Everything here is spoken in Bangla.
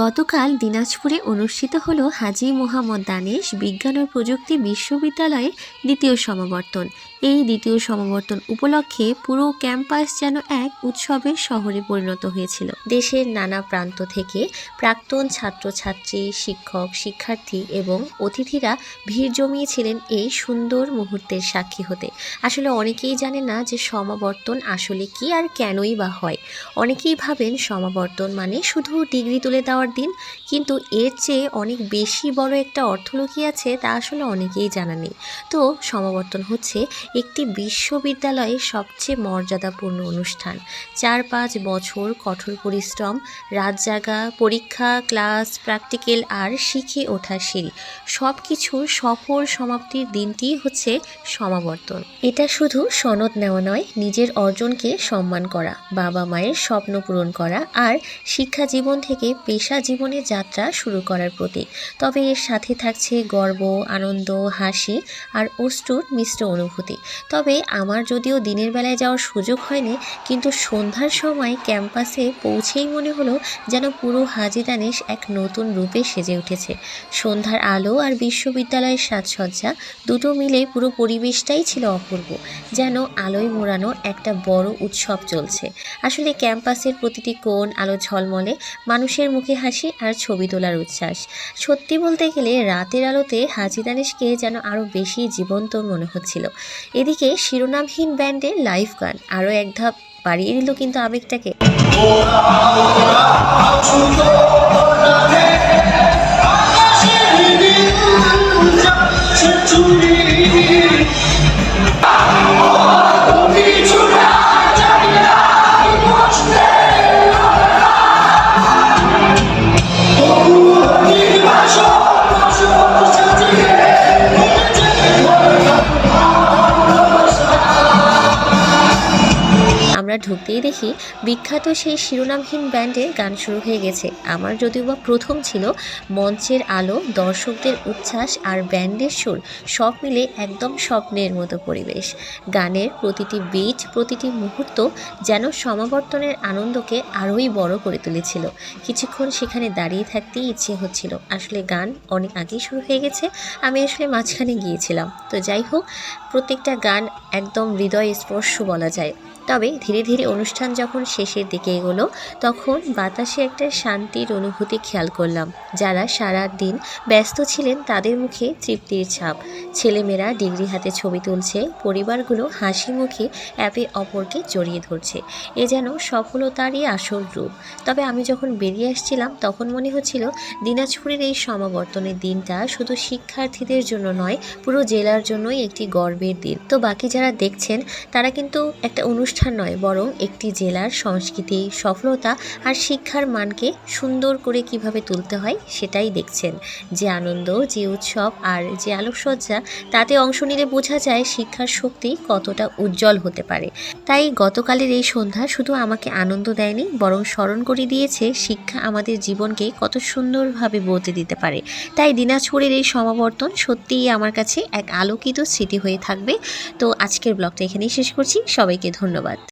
গতকাল দিনাজপুরে অনুষ্ঠিত হল হাজি মোহাম্মদ দানেশ বিজ্ঞান ও প্রযুক্তি বিশ্ববিদ্যালয়ের দ্বিতীয় সমাবর্তন। এই দ্বিতীয় সমাবর্তন উপলক্ষে পুরো ক্যাম্পাস যেন এক উৎসবের শহরে পরিণত হয়েছিল। দেশের নানা প্রান্ত থেকে প্রাক্তন ছাত্রছাত্রী, শিক্ষক, শিক্ষার্থী এবং অতিথিরা ভিড় জমিয়েছিলেন এই সুন্দর মুহূর্তের সাক্ষী হতে। আসলে অনেকেই জানে না যে সমাবর্তন আসলে কি আর কেনই বা হয়। অনেকেই ভাবেন সমাবর্তন মানে শুধু ডিগ্রি তুলে দেওয়ার দিন। কিন্তু এর চেয়ে অনেক বেশি বড় একটা অর্থ লুকিয়ে আছে তা আসলে অনেকেই জানা নেই। তো সমাবর্তন হচ্ছে একটি বিশ্ববিদ্যালয়ের সবচেয়ে মর্যাদাপূর্ণ অনুষ্ঠান। চার পাঁচ বছর কঠোর পরিশ্রম রাত জাগা পরীক্ষা, ক্লাস, প্র্যাকটিক্যাল আর শিখে ওঠা সিঁড়ি। সব কিছুর সফল সমাপ্তির দিনটিই হচ্ছে সমাবর্তন। এটা শুধু সনদ নেওয়া নয়, নিজের অর্জনকে সম্মান করা বাবা মায়ের স্বপ্ন পূরণ করা আর শিক্ষা জীবন থেকে পেশা জীবনের যাত্রা শুরু করার প্রতীক। তবে এর সাথে থাকছে গর্ব, আনন্দ, হাসি আর অষ্টুর মিশ্র অনুভূতি। তবে আমার যদিও দিনের বেলায় যাওয়ার সুযোগ হয়নি, কিন্তু সন্ধ্যার সময় ক্যাম্পাসে পৌঁছেই মনে হলো যেন পুরো হাজি দানেশ এক নতুন রূপে সেজে উঠেছে। সন্ধ্যার আলো আর বিশ্ববিদ্যালয়ের সাজসজ্জা দুটো মিলে পুরো পরিবেশটাই ছিল অপূর্ব, যেন আলোয় মোড়ানো একটা বড় উৎসব চলছে। আসলে ক্যাম্পাসের প্রতিটি কোণ আলো ঝলমলে, মানুষের মুখে হাসি আর ছবি তোলার উচ্ছ্বাস। সত্যি বলতে গেলে রাতের আলোতে হাজি দানিশকে যেন আরও বেশি জীবন্ত মনে হচ্ছিল। এদিকে শিরোনামহীন ব্যান্ডের লাইভ গান আরও এক ধাপ বাড়িয়ে দিল কিন্তু আবেগটাকে। ঢুকতেই দেখি বিখ্যাত সেই শিরোনামহীন ব্যান্ডের গান শুরু হয়ে গেছে। আমার যদিও বা প্রথম ছিল মঞ্চের আলো, দর্শকদের উচ্ছ্বাস আর ব্যান্ডের সুর, সব মিলে একদম স্বপ্নের মতো পরিবেশ। গানের প্রতিটি বিট প্রতিটি মুহূর্ত যেন সমাবর্তনের আনন্দকে আরোই বড় করে তুলেছিল। কিছুক্ষণ সেখানে দাঁড়িয়ে থাকতেই ইচ্ছে হচ্ছিল। আসলে গান অনেক আগেই শুরু হয়ে গেছে, আমি আসলে মাঝখানে গিয়েছিলাম। তো যাই হোক, প্রত্যেকটা গান একদম হৃদয় স্পর্শ বলা যায়। তবে ধীরে ধীরে অনুষ্ঠান যখন শেষের দিকে এগোলো, তখন বাতাসে একটা শান্তির অনুভূতি খেয়াল করলাম। যারা সারা দিন ব্যস্ত ছিলেন তাদের মুখে তৃপ্তির ছাপ। ছেলেমেয়েরা ডিগ্রি হাতে ছবি তুলছে, পরিবারগুলো হাসি মুখে অ্যাপে অপরকে জড়িয়ে ধরছে। এ যেন সফলতারই আসল রূপ। তবে আমি যখন বেরিয়ে আসছিলাম, তখন মনে হচ্ছিল দিনাজপুরের এই সমাবর্তনের দিনটা শুধু শিক্ষার্থীদের জন্য নয়, পুরো জেলার জন্যই একটি গর্বের দিন। তো বাকি যারা দেখছেন, তারা কিন্তু একটা অনুষ্ঠান নয় বরং একটি জেলার সংস্কৃতি, সফলতা আর শিক্ষার মানকে সুন্দর করে কীভাবে তুলতে হয় সেটাই দেখছেন। যে আনন্দ, যে উৎসব আর যে আলোকসজ্জা, তাতে অংশ নিলে বোঝা যায় শিক্ষার শক্তি কতটা উজ্জ্বল হতে পারে। তাই গতকালের এই সন্ধ্যা শুধু আমাকে আনন্দ দেয়নি, বরং স্মরণ করে দিয়েছে শিক্ষা আমাদের জীবনকে কত সুন্দরভাবে বদলে দিতে পারে। তাই দিনাজপুরের এই সমাবর্তন সত্যিই আমার কাছে এক আলোকিত স্মৃতি হয়ে থাকবে। তো আজকের ব্লগটা এখানেই শেষ করছি। সবাইকে ধন্যবাদ।